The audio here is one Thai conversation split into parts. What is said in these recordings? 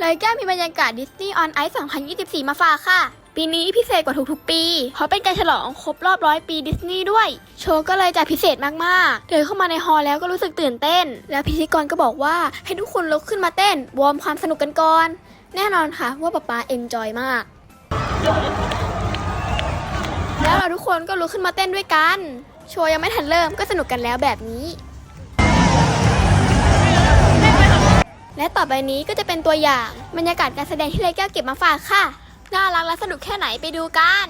เลยแก้วมีบรรยากาศดิสนีย์ออนไอซ์2024 มาฝากค่ะ ปีนี้พิเศษกว่าทุกๆ ปี เพราะเป็นการฉลองครบรอบร้อยปีดิสนีย์ด้วย โชว์ก็เลยจัดพิเศษมากๆ เดินเข้ามาในฮอล์แล้วก็รู้สึกตื่นเต้น แล้วพิธีกรก็บอกว่าให้ทุกคนลุกขึ้นมาเต้น วอร์มความสนุกกันก่อน แน่นอนค่ะว่าป๊าป๊าเอ็นจอยมาก แล้วเราทุกคนก็ลุกขึ้นมาเต้นด้วยกัน โชว์ยังไม่ทันเริ่มก็สนุกกันแล้วแบบนี้ และต่อไปนี้ก็จะเป็นตัวอย่างบรรยากาศการแสดงที่เลแก้วเก็บมาฝากค่ะ น่ารักและสนุกแค่ไหนไปดูกัน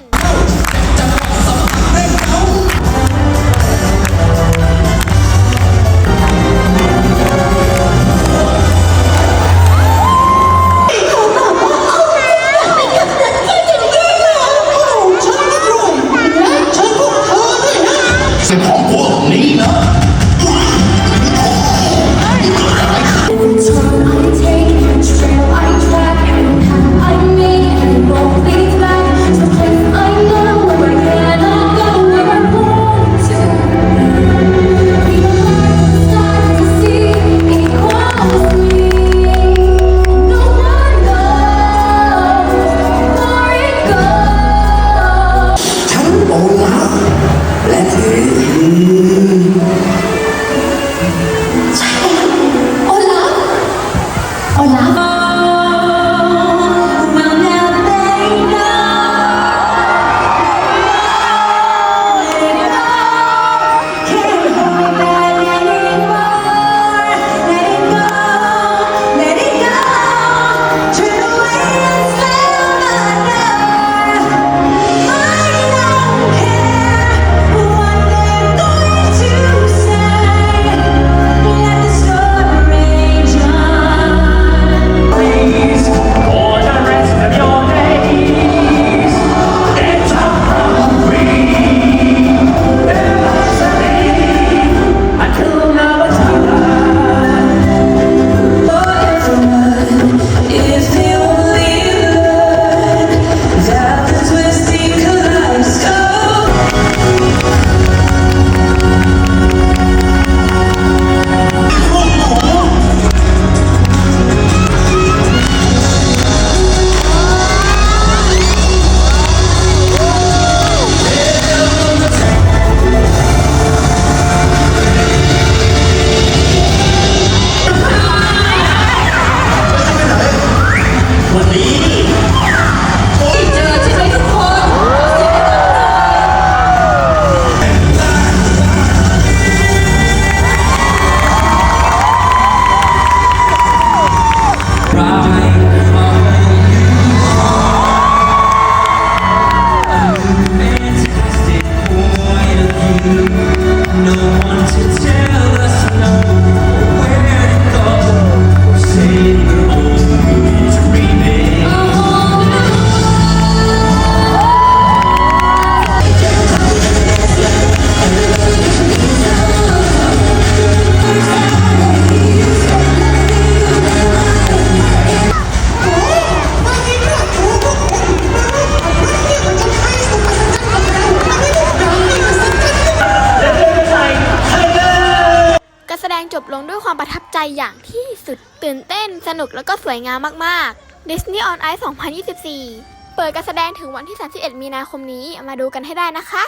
Oh. งจบลงด้วยความประทับใจอย่างที่สุด ตื่นเต้นสนุกแล้วก็สวยงามมากๆ Disney on Ice 2024 เปิดการแสดงถึงวันที่ 31 มีนาคมนี้มาดูกันให้ได้นะคะ